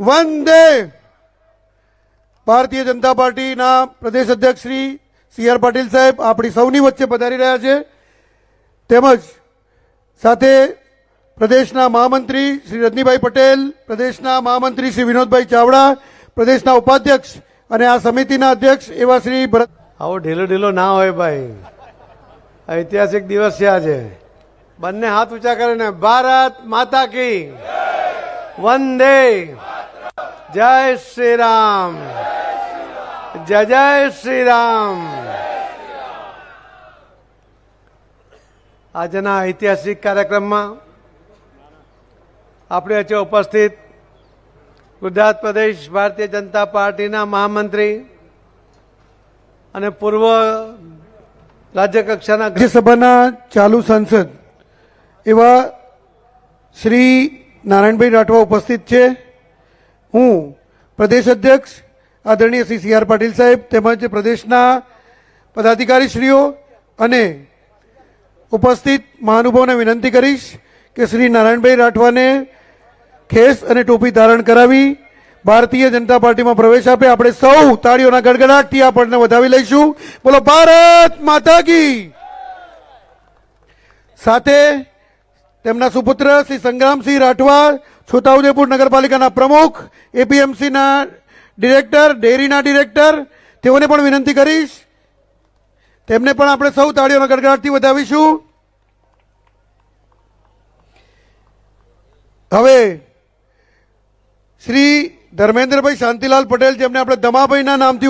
વંદે ભારતીય જનતા પાર્ટીના પ્રદેશ અધ્યક્ષ Shri C R Patil સાહેબ આપણી સૌની વચ્ચે પધારી રહ્યા છે. તેમજ સાથે પ્રદેશના મહામંત્રી શ્રી રજનીભાઈ પટેલ, પ્રદેશના મહામંત્રી શ્રી વિનોદભાઈ ચાવડા, પ્રદેશના ઉપાધ્યક્ષ અને આ સમિતિના અધ્યક્ષ એવા શ્રી ભરત આવો ઢીલો ઢીલો ના હોય ભાઈ. ઐતિહાસિક દિવસ છે આજે. બંને હાથ ઊંચા કરીને, ભારત માતા કી. વંદે. જય શ્રી રામ જય જય શ્રી રામ આજના ઐતિહાસિક કાર્યક્રમમાં આપણે વચ્ચે ઉપસ્થિત ગુજરાત પ્રદેશ ભારતીય જનતા પાર્ટીના મહામંત્રી અને પૂર્વ રાજ્યકક્ષાના રાજ્યસભાના ચાલુ સાંસદ એવા શ્રી નારાયણભાઈ રાઠવા ઉપસ્થિત છે. હું પ્રદેશ અધ્યક્ષ આદરણીય શ્રી સી આર પાટીલ સાહેબ તેમજ પ્રદેશના પદાધિકારીશ્રીઓ અને ઉપસ્થિત મહાનુભાવોને વિનંતી કરીશ કે શ્રી નારાયણભાઈ રાઠવાને ખેસ અને ટોપી ધારણ કરાવી ભારતીય જનતા પાર્ટીમાં પ્રવેશ આપે. આપણે સૌ તાળીઓના ગડગડાટથી આપણને વધાવી લઈશું. બોલો, ભારત માતા સાથે તેમના સુપુત્ર શ્રી સંગ્રામસિંહ રાઠવા છોટાઉદેપુર નગરપાલિકાના પ્રમુખ, એપીએમસીના ડિરેક્ટર, ડેરીના ડિરેક્ટર, તેઓને પણ વિનંતી કરીશ. તેમને પણ આપણે સૌ તાળીઓના ગડગડાટથી વધાવીશું. હવે, શ્રી ધર્મેન્દ્રભાઈ શાંતિલાલ પટેલ જેમને આપણે દમાભાઈના નામથી